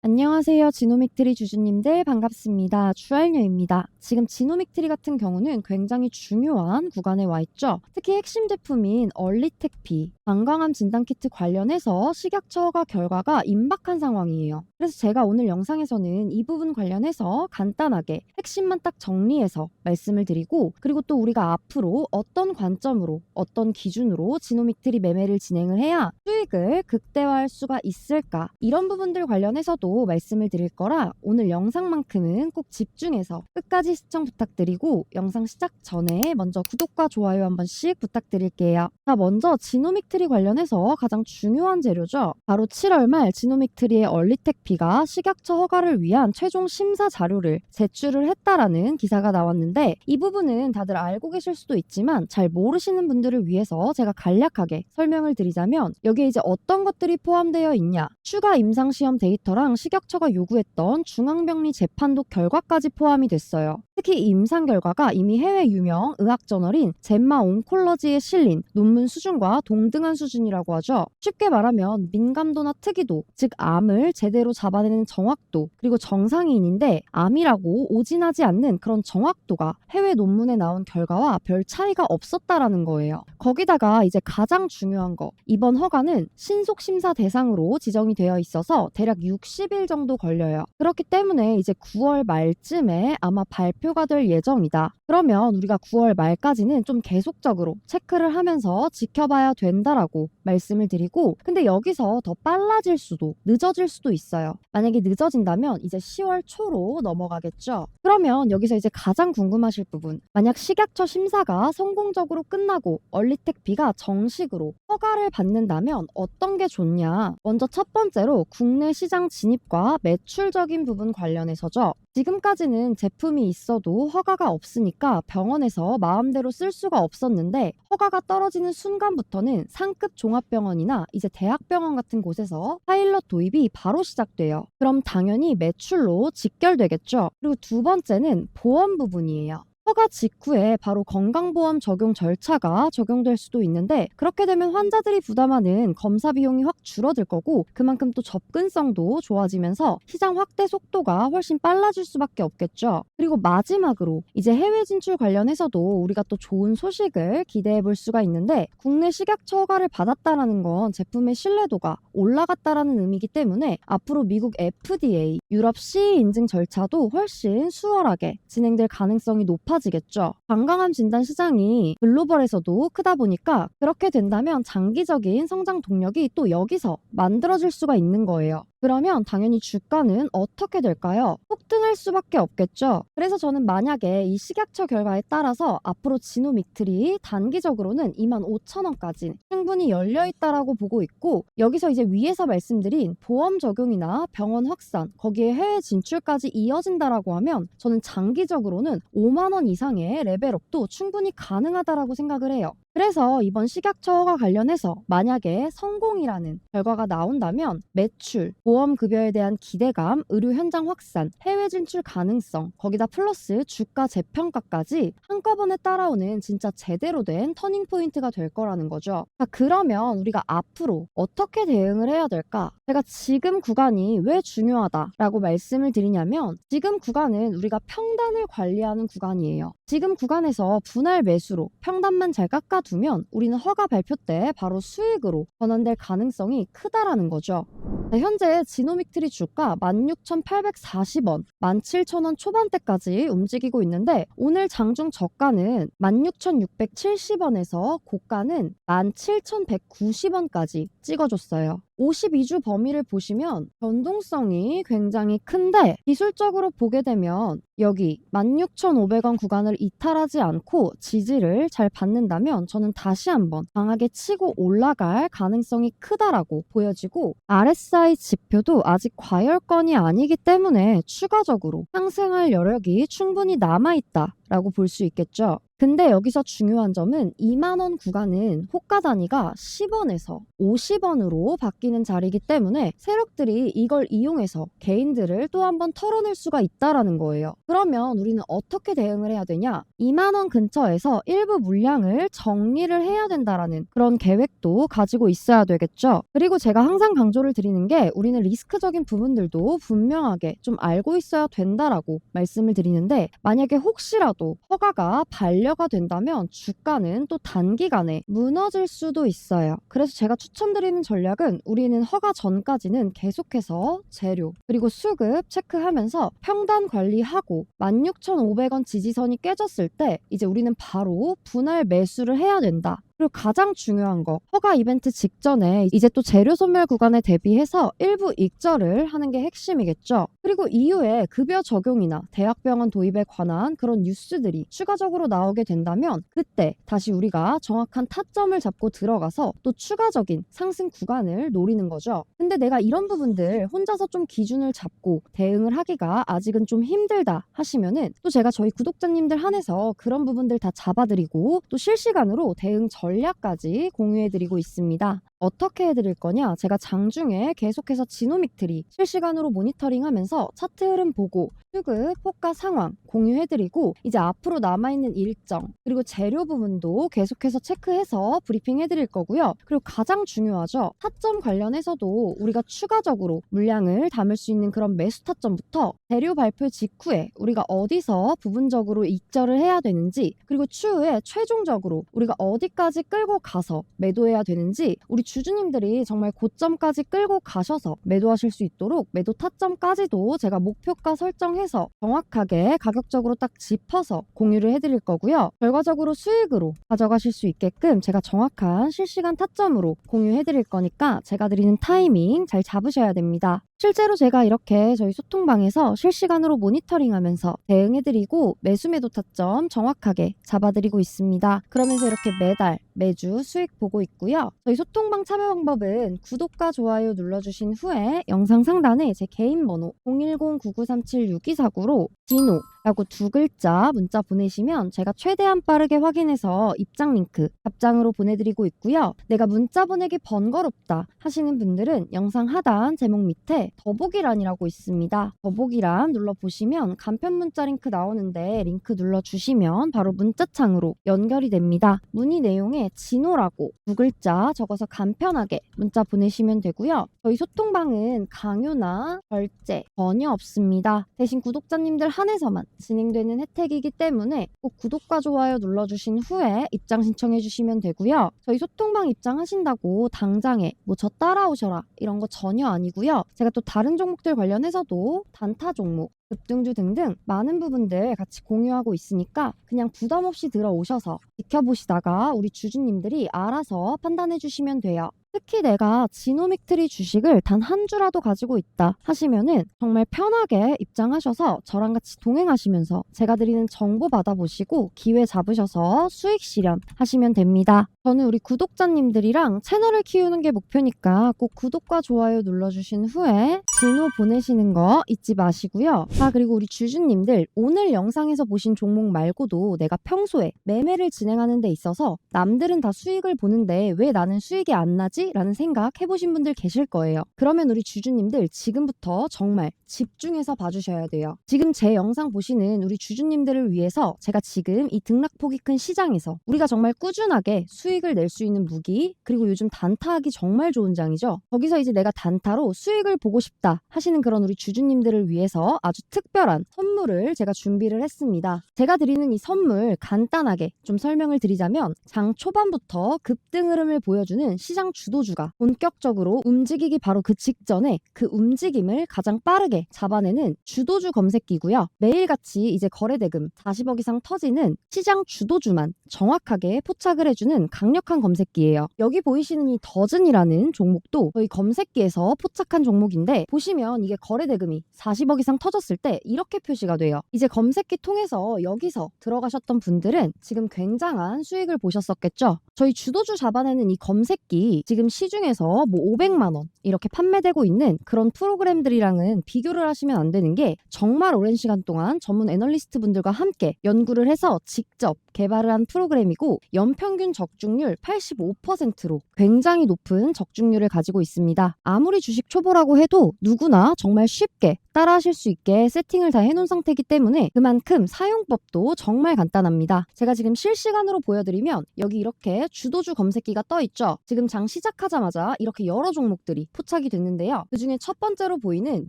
안녕하세요. 지노믹트리 주주님들 반갑습니다. 주알녀입니다. 지금 지노믹 트리 같은 경우는 굉장히 중요한 구간에 와 있죠. 특히 핵심 제품인 얼리텍피, 방광암 진단키트 관련해서 식약처 허가 결과가 임박한 상황이에요. 그래서 제가 오늘 영상에서는 이 부분 관련해서 간단하게 핵심만 딱 정리해서 말씀을 드리고 그리고 또 우리가 앞으로 어떤 관점으로 어떤 기준으로 지노믹트리 매매를 진행을 해야 수익을 극대화할 수가 있을까 이런 부분들 관련해서도 말씀을 드릴 거라 오늘 영상만큼은 꼭 집중해서 끝까지 시청 부탁드리고 영상 시작 전에 먼저 구독과 좋아요 한 번씩 부탁드릴게요. 자 먼저 지노믹 트리 관련해서 가장 중요한 재료죠. 바로 7월 말 지노믹 트리의 얼리텍피가 식약처 허가를 위한 최종 심사 자료를 제출을 했다라는 기사가 나왔는데 이 부분은 다들 알고 계실 수도 있지만 잘 모르시는 분들을 위해서 제가 간략하게 설명을 드리자면 여기에 이제 어떤 것들이 포함되어 있냐 추가 임상시험 데이터랑 식약처가 요구했던 중앙병리 재판독 결과까지 포함이 됐어요. 특히 이 임상 결과가 이미 해외 유명 의학 저널인 젠마 온콜러지에 실린 논문 수준과 동등한 수준이라고 하죠. 쉽게 말하면 민감도나 특이도, 즉 암을 제대로 잡아내는 정확도, 그리고 정상인인데 암이라고 오진하지 않는 그런 정확도가 해외 논문에 나온 결과와 별 차이가 없었다라는 거예요. 거기다가 이제 가장 중요한 거, 이번 허가는 신속 심사 대상으로 지정이 되어 있어서 대략 60일 정도 걸려요. 그렇기 때문에 이제 9월 말쯤에 아마 발 표가 될 예정이다. 그러면 우리가 9월 말까지는 좀 계속적으로 체크를 하면서 지켜봐야 된다라고 말씀을 드리고 근데 여기서 더 빨라질 수도 늦어질 수도 있어요. 만약에 늦어진다면 이제 10월 초로 넘어가겠죠. 그러면 여기서 이제 가장 궁금하실 부분 만약 식약처 심사가 성공적으로 끝나고 얼리텍비가 정식으로 허가를 받는다면 어떤 게 좋냐? 먼저 첫 번째로 국내 시장 진입과 매출적인 부분 관련해서죠. 지금까지는 제품이 있어도 허가가 없으니까 병원에서 마음대로 쓸 수가 없었는데 허가가 떨어지는 순간부터는 상급 종합병원이나 이제 대학병원 같은 곳에서 파일럿 도입이 바로 시작돼요. 그럼 당연히 매출로 직결되겠죠. 그리고 두 번째는 보험 부분이에요. 허가 직후에 바로 건강보험 적용 절차가 적용될 수도 있는데 그렇게 되면 환자들이 부담하는 검사 비용이 확 줄어들 거고 그만큼 또 접근성도 좋아지면서 시장 확대 속도가 훨씬 빨라질 수밖에 없겠죠. 그리고 마지막으로 이제 해외 진출 관련해서도 우리가 또 좋은 소식을 기대해 볼 수가 있는데 국내 식약처 허가를 받았다라는 건 제품의 신뢰도가 올라갔다라는 의미이기 때문에 앞으로 미국 FDA, 유럽 CE 인증 절차도 훨씬 수월하게 진행될 가능성이 높아 높아지겠죠. 건강암 진단 시장이 글로벌에서도 크다 보니까 그렇게 된다면 장기적인 성장 동력이 또 여기서 만들어질 수가 있는 거예요. 그러면 당연히 주가는 어떻게 될까요? 폭등할 수밖에 없겠죠. 그래서 저는 만약에 이 식약처 결과에 따라서 앞으로 지노믹트리 단기적으로는 25,000원까지 충분히 열려 있다라고 보고 있고 여기서 이제 위에서 말씀드린 보험 적용이나 병원 확산 거기에 해외 진출까지 이어진다라고 하면 저는 장기적으로는 5만 원 이상의 레벨업도 충분히 가능하다라고 생각을 해요. 그래서 이번 식약처와 관련해서 만약에 성공이라는 결과가 나온다면 매출, 보험급여에 대한 기대감, 의료 현장 확산, 해외 진출 가능성, 거기다 플러스 주가 재평가까지 한꺼번에 따라오는 진짜 제대로 된 터닝포인트가 될 거라는 거죠. 자, 그러면 우리가 앞으로 어떻게 대응을 해야 될까? 제가 지금 구간이 왜 중요하다라고 말씀을 드리냐면 지금 구간은 우리가 평단을 관리하는 구간이에요. 지금 구간에서 분할 매수로 평단만 잘 깎아두면 우리는 허가 발표 때 바로 수익으로 전환될 가능성이 크다라는 거죠. 네, 현재 지노믹트리 주가 16,840원, 17,000원 초반대까지 움직이고 있는데 오늘 장중 저가는 16,670원에서 고가는 17,190원까지 찍어줬어요. 52주 범위를 보시면 변동성이 굉장히 큰데 기술적으로 보게 되면 여기 16,500원 구간을 이탈하지 않고 지지를 잘 받는다면 저는 다시 한번 강하게 치고 올라갈 가능성이 크다라고 보여지고 RSI 지표도 아직 과열권이 아니기 때문에 추가적으로 상승할 여력이 충분히 남아있다 라고 볼 수 있겠죠. 근데 여기서 중요한 점은 2만 원 구간은 호가 단위가 10원에서 50원으로 바뀌는 자리이기 때문에 세력들이 이걸 이용해서 개인들을 또 한 번 털어낼 수가 있다라는 거예요. 그러면 우리는 어떻게 대응을 해야 되냐? 2만 원 근처에서 일부 물량을 정리를 해야 된다라는 그런 계획도 가지고 있어야 되겠죠. 그리고 제가 항상 강조를 드리는 게 우리는 리스크적인 부분들도 분명하게 좀 알고 있어야 된다라고 말씀을 드리는데 만약에 혹시라도 허가가 반려 가 된다면 주가는 또 단기간에 무너질 수도 있어요. 그래서 제가 추천드리는 전략은 우리는 허가 전까지는 계속해서 재료 그리고 수급 체크하면서 평단 관리하고 16,500원 지지선이 깨졌을 때 이제 우리는 바로 분할 매수를 해야 된다. 그리고 가장 중요한 거 허가 이벤트 직전에 이제 또 재료 소멸 구간에 대비해서 일부 익절을 하는 게 핵심이겠죠. 그리고 이후에 급여 적용이나 대학병원 도입에 관한 그런 뉴스들이 추가적으로 나오게 된다면 그때 다시 우리가 정확한 타점을 잡고 들어가서 또 추가적인 상승 구간을 노리는 거죠. 근데 내가 이런 부분들 혼자서 좀 기준을 잡고 대응을 하기가 아직은 좀 힘들다 하시면은 또 제가 저희 구독자님들 한해서 그런 부분들 다 잡아드리고 또 실시간으로 대응 전략까지 공유해드리고 있습니다. 어떻게 해드릴 거냐? 제가 장중에 계속해서 지노믹트리 실시간으로 모니터링하면서 차트 흐름 보고 수급, 호가 상황 공유해드리고 이제 앞으로 남아있는 일정 그리고 재료 부분도 계속해서 체크해서 브리핑 해드릴 거고요. 그리고 가장 중요하죠. 타점 관련해서도 우리가 추가적으로 물량을 담을 수 있는 그런 매수 타점부터 재료 발표 직후에 우리가 어디서 부분적으로 익절을 해야 되는지 그리고 추후에 최종적으로 우리가 어디까지 끌고 가서 매도해야 되는지 우리 주주님들이 정말 고점까지 끌고 가셔서 매도하실 수 있도록 매도 타점까지도 제가 목표가 설정해서 정확하게 가격적으로 딱 짚어서 공유를 해드릴 거고요. 결과적으로 수익으로 가져가실 수 있게끔 제가 정확한 실시간 타점으로 공유해드릴 거니까 제가 드리는 타이밍 잘 잡으셔야 됩니다. 실제로 제가 이렇게 저희 소통방에서 실시간으로 모니터링하면서 대응해드리고 매수 매도 타점 정확하게 잡아드리고 있습니다. 그러면서 이렇게 매달 매주 수익 보고 있고요. 저희 소통방 참여 방법은 구독과 좋아요 눌러주신 후에 영상 상단에 제 개인 번호 010-9937-6249로 디노 라고 두 글자 문자 보내시면 제가 최대한 빠르게 확인해서 입장 링크 답장으로 보내드리고 있고요. 내가 문자 보내기 번거롭다 하시는 분들은 영상 하단 제목 밑에 더보기란이라고 있습니다. 더보기란 눌러보시면 간편 문자 링크 나오는데 링크 눌러주시면 바로 문자창으로 연결이 됩니다. 문의 내용에 진호라고 두 글자 적어서 간편하게 문자 보내시면 되고요. 저희 소통방은 강요나 결제 전혀 없습니다. 대신 구독자님들 한해서만 진행되는 혜택이기 때문에 꼭 구독과 좋아요 눌러주신 후에 입장 신청해 주시면 되고요. 저희 소통방 입장하신다고 당장에 뭐 저 따라오셔라 이런 거 전혀 아니고요. 제가 또 다른 종목들 관련해서도 단타 종목 급등주 등등 많은 부분들 같이 공유하고 있으니까 그냥 부담 없이 들어오셔서 지켜보시다가 우리 주주님들이 알아서 판단해 주시면 돼요. 특히 내가 지노믹 트리 주식을 단 한 주라도 가지고 있다 하시면은 정말 편하게 입장하셔서 저랑 같이 동행하시면서 제가 드리는 정보 받아보시고 기회 잡으셔서 수익 실현 하시면 됩니다. 저는 우리 구독자님들이랑 채널을 키우는 게 목표니까 꼭 구독과 좋아요 눌러주신 후에 진호 보내시는 거 잊지 마시고요. 아 그리고 우리 주주님들 오늘 영상에서 보신 종목 말고도 내가 평소에 매매를 진행하는 데 있어서 남들은 다 수익을 보는데 왜 나는 수익이 안 나지? 라는 생각 해보신 분들 계실 거예요. 그러면 우리 주주님들 지금부터 정말 집중해서 봐주셔야 돼요. 지금 제 영상 보시는 우리 주주님들을 위해서 제가 지금 이 등락폭이 큰 시장에서 우리가 정말 꾸준하게 수익을 낼 수 있는 무기 그리고 요즘 단타하기 정말 좋은 장이죠. 거기서 이제 내가 단타로 수익을 보고 싶다 하시는 그런 우리 주주님들을 위해서 아주 특별한 선물을 제가 준비를 했습니다. 제가 드리는 이 선물 간단하게 좀 설명을 드리자면 장 초반부터 급등 흐름을 보여주는 시장 주 도주가 본격적으로 움직이기 바로 그 직전에 그 움직임을 가장 빠르게 잡아내는 주도주 검색기고요. 매일같이 이제 거래대금 40억 이상 터지는 시장 주도주만 정확하게 포착을 해주는 강력한 검색기예요. 여기 보이시는 이 더즌이라는 종목도 저희 검색기에서 포착한 종목인데 보시면 이게 거래대금이 40억 이상 터졌을 때 이렇게 표시가 돼요. 이제 검색기 통해서 여기서 들어가셨던 분들은 지금 굉장한 수익을 보셨었겠죠. 저희 주도주 잡아내는 이 검색기 지금 지금 시중에서 뭐 500만 원 이렇게 판매되고 있는 그런 프로그램들이랑은 비교를 하시면 안 되는 게 정말 오랜 시간 동안 전문 애널리스트 분들과 함께 연구를 해서 직접 개발을 한 프로그램이고 연평균 적중률 85%로 굉장히 높은 적중률을 가지고 있습니다. 아무리 주식 초보라고 해도 누구나 정말 쉽게 따라 하실 수 있게 세팅을 다 해놓은 상태이기 때문에 그만큼 사용법도 정말 간단합니다. 제가 지금 실시간으로 보여드리면 여기 이렇게 주도주 검색기가 떠 있죠. 지금 장 시작하자마자 이렇게 여러 종목들이 포착이 됐는데요. 그 중에 첫 번째로 보이는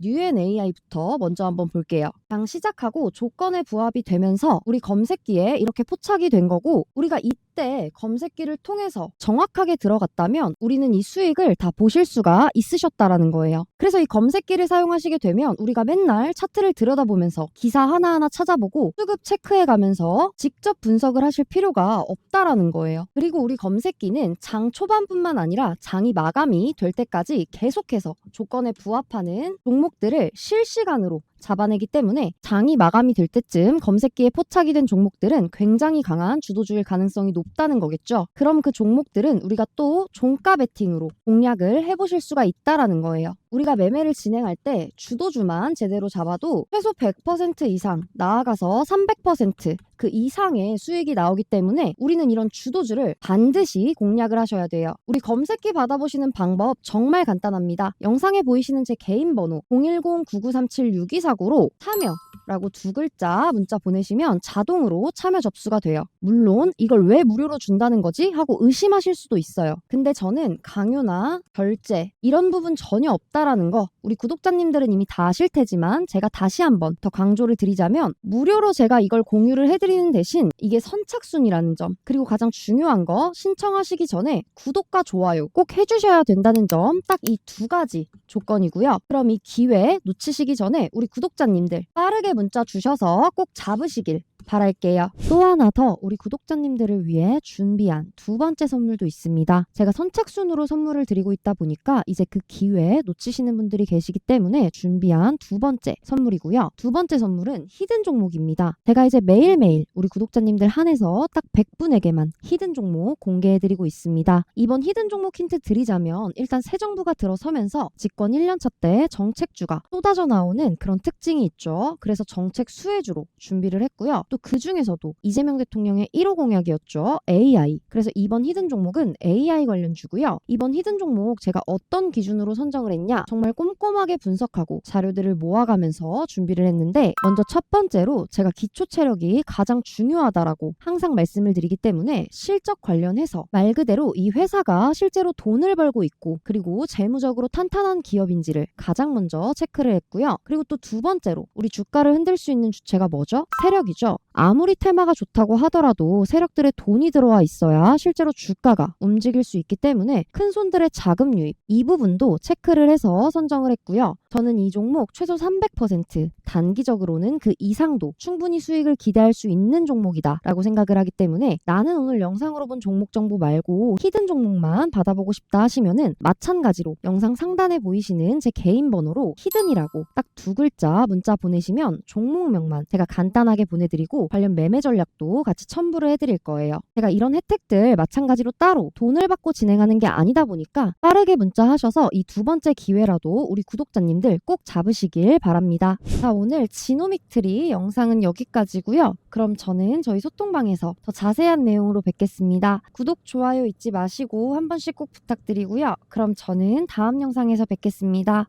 UNAI부터 먼저 한번 볼게요. 장 시작하고 조건에 부합이 되면서 우리 검색기에 이렇게 포착이 된 거고 우리가 이때 검색기를 통해서 정확하게 들어갔다면 우리는 이 수익을 다 보실 수가 있으셨다라는 거예요. 그래서 이 검색기를 사용하시게 되면 우리가 맨날 차트를 들여다보면서 기사 하나하나 찾아보고 수급 체크해 가면서 직접 분석을 하실 필요가 없다라는 거예요. 그리고 우리 검색기는 장 초반뿐만 아니라 장이 마감이 될 때까지 계속해서 조건에 부합하는 종목들을 실시간으로 잡아내기 때문에 장이 마감이 될 때쯤 검색기에 포착이 된 종목들은 굉장히 강한 주도주일 가능성이 높다는 거겠죠. 그럼 그 종목들은 우리가 또 종가 베팅으로 공략을 해보실 수가 있다라는 거예요. 우리가 매매를 진행할 때 주도주만 제대로 잡아도 최소 100% 이상 나아가서 300%그 이상의 수익이 나오기 때문에 우리는 이런 주도주를 반드시 공략을 하셔야 돼요. 우리 검색기 받아보시는 방법 정말 간단합니다. 영상에 보이시는 제 개인 번호 010-9937-6249로 참여 라고 두 글자 문자 보내시면 자동으로 참여 접수가 돼요. 물론 이걸 왜 무료로 준다는 거지? 하고 의심하실 수도 있어요. 근데 저는 강요나 결제 이런 부분 전혀 없다라는 거 우리 구독자님들은 이미 다 아실 테지만 제가 다시 한번 더 강조를 드리자면 무료로 제가 이걸 공유를 해드리는 대신 이게 선착순이라는 점 그리고 가장 중요한 거 신청하시기 전에 구독과 좋아요 꼭 해주셔야 된다는 점 딱 이 두 가지 조건이고요. 그럼 이 기회 놓치시기 전에 우리 구독자님들 빠르게 문자 주셔서 꼭 잡으시길 바랄게요. 또 하나 더 우리 구독자님들을 위해 준비한 두 번째 선물도 있습니다. 제가 선착순으로 선물을 드리고 있다 보니까 이제 그 기회 놓치시는 분들이 계시기 때문에 준비한 두 번째 선물이고요. 두 번째 선물은 히든 종목입니다. 제가 이제 매일매일 우리 구독자님들 한해서 딱 100분에게만 히든 종목 공개해드리고 있습니다. 이번 히든 종목 힌트 드리자면 일단 새 정부가 들어서면서 집권 1년차 때 정책주가 쏟아져 나오는 그런 특징이 있죠. 그래서 정책 수혜주로 준비를 했고요. 또 그 중에서도 이재명 대통령의 1호 공약이었죠. AI. 그래서 이번 히든 종목은 AI 관련 주고요. 이번 히든 종목 제가 어떤 기준으로 선정을 했냐? 정말 꼼꼼하게 분석하고 자료들을 모아가면서 준비를 했는데 먼저 첫 번째로 제가 기초 체력이 가장 중요하다라고 항상 말씀을 드리기 때문에 실적 관련해서 말 그대로 이 회사가 실제로 돈을 벌고 있고 그리고 재무적으로 탄탄한 기업인지를 가장 먼저 체크를 했고요. 그리고 또 두 번째로 우리 주가를 흔들 수 있는 주체가 뭐죠? 세력이죠. 아무리 테마가 좋다고 하더라도 세력들의 돈이 들어와 있어야 실제로 주가가 움직일 수 있기 때문에 큰 손들의 자금 유입 이 부분도 체크를 해서 선정을 했고요. 저는 이 종목 최소 300% 단기적으로는 그 이상도 충분히 수익을 기대할 수 있는 종목이다라고 생각을 하기 때문에 나는 오늘 영상으로 본 종목 정보 말고 히든 종목만 받아보고 싶다 하시면은 마찬가지로 영상 상단에 보이시는 제 개인 번호로 히든이라고 딱 두 글자 문자 보내시면 종목명만 제가 간단하게 보내드리고 관련 매매 전략도 같이 첨부를 해드릴 거예요. 제가 이런 혜택들 마찬가지로 따로 돈을 받고 진행하는 게 아니다 보니까 빠르게 문자 하셔서 이 두 번째 기회라도 우리 구독자님들 꼭 잡으시길 바랍니다. 자, 오늘 지노믹트리 영상은 여기까지고요. 그럼 저는 저희 소통방에서 더 자세한 내용으로 뵙겠습니다. 구독, 좋아요 잊지 마시고 한 번씩 꼭 부탁드리고요. 그럼 저는 다음 영상에서 뵙겠습니다.